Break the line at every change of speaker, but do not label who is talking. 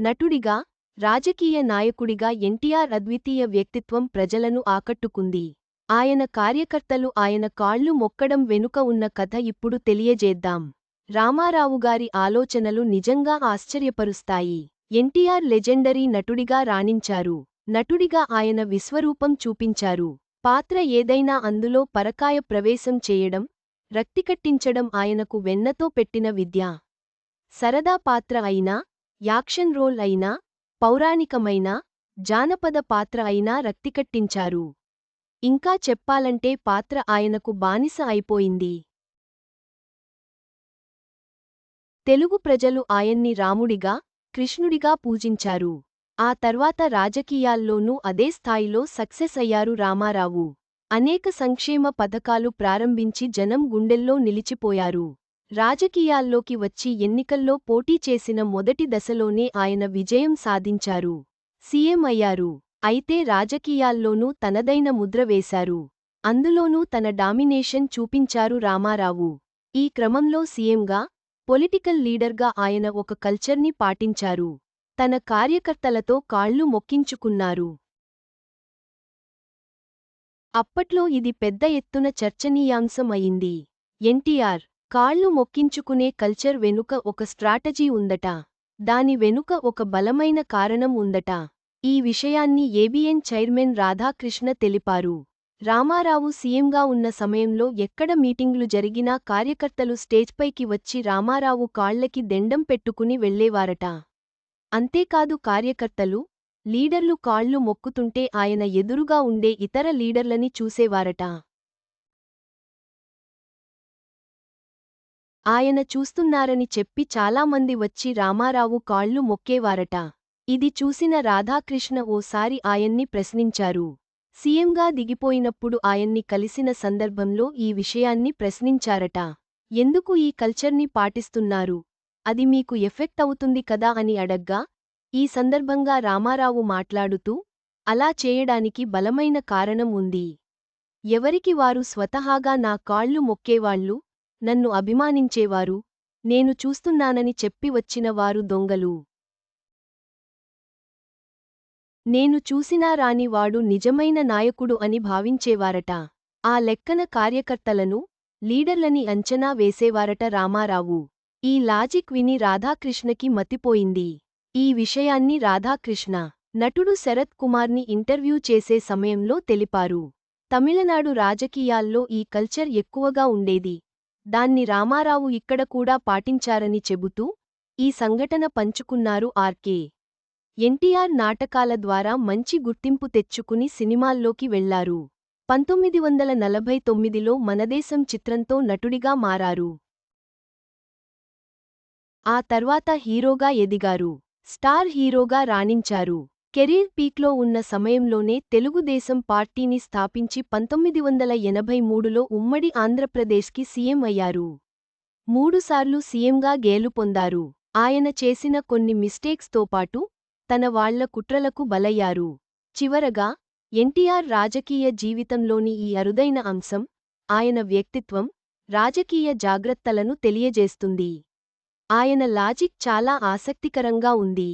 నటుడిగా రాజకీయ నాయకుడిగా ఎన్టీఆర్ అద్వితీయ వ్యక్తిత్వం ప్రజలను ఆకట్టుకుంది. ఆయన కార్యకర్తలు ఆయన కాళ్ళు మొక్కడం వెనుక ఉన్న కథ ఇప్పుడు తెలియజేద్దాం. రామారావుగారి ఆలోచనలు నిజంగా ఆశ్చర్యపరుస్తాయి. ఎన్టీఆర్ లెజెండరీ నటుడిగా రాణించారు. నటుడిగా ఆయన విశ్వరూపం చూపించారు. పాత్ర ఏదైనా అందులో పరకాయ ప్రవేశం చేయడం రక్తికట్టించడం ఆయనకు వెన్నతో పెట్టిన విద్య. సరదా పాత్ర అయినా యాక్షన్ రోల్ అయినా పౌరాణికమైన జానపద పాత్ర అయినా రక్తికట్టించారు. ఇంకా చెప్పాలంటే పాత్ర ఆయనకు బానిస అయిపోయింది. తెలుగు ప్రజలు ఆయన్ని రాముడిగా కృష్ణుడిగా పూజించారు. ఆ తర్వాత రాజకీయాల్లోనూ అదే స్థాయిలో సక్సెస్ అయ్యారు రామారావు. అనేక సంక్షేమ పథకాలు ప్రారంభించి జనం గుండెల్లో నిలిచిపోయారు. రాజకీయాల్లోకి వచ్చి ఎన్నికల్లో పోటీ చేసిన మొదటి దశలోనే ఆయన విజయం సాధించారు. సీఎం అయ్యారు. అయితే రాజకీయాల్లోనూ తనదైన ముద్ర వేశారు. అందులోనూ తన డామినేషన్ చూపించారు రామారావు. ఈ క్రమంలో సీఎంగా పొలిటికల్ లీడర్గా ఆయన ఒక కల్చర్ని పాటించారు. తన కార్యకర్తలతో కాళ్ళు మొక్కించుకున్నారు. అప్పట్లో ఇది పెద్ద ఎత్తున చర్చనీయాంశం అయింది ఎన్టీఆర్ కాళ్ళు మొక్కించుకునే కల్చర్ వెనుక ఒక స్ట్రాటజీ ఉందట. దాని వెనుక ఒక బలమైన కారణం ఉందట. ఈ విషయాన్ని ఏబిఎన్ చైర్మన్ రాధాకృష్ణ తెలిపారు. రామారావు సీఎంగా ఉన్న సమయంలో ఎక్కడ మీటింగ్లు జరిగినా కార్యకర్తలు స్టేజ్పైకి వచ్చి రామారావు కాళ్ళకి దెండం పెట్టుకుని వెళ్ళేవారట అంతేకాదు కార్యకర్తలు లీడర్లు కాళ్ళు మొక్కుతుంటే ఆయన ఎదురుగా ఉండే ఇతర లీడర్లని చూసేవారట. ఆయన చూస్తున్నారని చెప్పి చాలామంది వచ్చి రామారావు కాళ్ళు మొక్కేవారట. ఇది చూసిన రాధాకృష్ణ ఓసారి ఆయన్ని ప్రశ్నించారు. సీఎంగా దిగిపోయినప్పుడు ఆయన్ని కలిసిన సందర్భంలో ఈ విషయాన్ని ప్రశ్నించారట. ఎందుకు ఈ కల్చర్ని పాటిస్తున్నారు? అది మీకు ఎఫెక్ట్ అవుతుంది కదా అని అడగ్గా ఈ సందర్భంగా రామారావు మాట్లాడుతూ అలా చేయడానికి బలమైన కారణం ఉంది. ఎవరికి వారు స్వతహాగా నా కాళ్ళు మొక్కేవాళ్ళు నన్ను అభిమానించేవారు నేను చూస్తున్నానని చెప్పి వచ్చిన వారు దొంగలు. నేను చూసినా రాని వాడు నిజమైన నాయకుడు అని భావించేవారట. ఆ లెక్కన కార్యకర్తలను లీడర్లని అంచనా వేసేవారట రామారావు. ఈ లాజిక్ విని రాధాకృష్ణకి మతిపోయింది. ఈ విషయాన్ని రాధాకృష్ణ నటుడు శరత్ కుమార్ని ఇంటర్వ్యూ చేసే సమయంలో తెలిపారు. తమిళనాడు రాజకీయాల్లో ఈ కల్చర్ ఎక్కువగా ఉండేది. దాన్ని రామారావు ఇక్కడ కూడా పాటించారని చెబుతూ ఈ సంఘటన పంచుకున్నారు ఆర్కే ఎన్టీఆర్ నాటకాల ద్వారా మంచి గుర్తింపు తెచ్చుకుని సినిమాల్లోకి వెళ్ళారు. పంతొమ్మిది వందల నలభై తొమ్మిదిలో మనదేశం చిత్రంతో నటుడిగా మారారు. ఆ తర్వాత హీరోగా ఎదిగారు. స్టార్ హీరోగా రాణించారు. కెరీర్ పీక్లో ఉన్న సమయంలోనే తెలుగుదేశం పార్టీని స్థాపించి పంతొమ్మిది వందల ఎనభై మూడులో ఉమ్మడి ఆంధ్రప్రదేశ్కి సీఎం అయ్యారు. మూడుసార్లు సీఎంగా గేలుపొందారు. ఆయన చేసిన కొన్ని మిస్టేక్స్తో పాటు తన వాళ్ళ కుట్రలకు బలయ్యారు. చివరగా ఎన్టీఆర్ రాజకీయ జీవితంలోని ఈ అరుదైన అంశం ఆయన వ్యక్తిత్వం రాజకీయ జాగ్రత్తలను తెలియజేస్తుంది. ఆయన లాజిక్ చాలా ఆసక్తికరంగా ఉంది.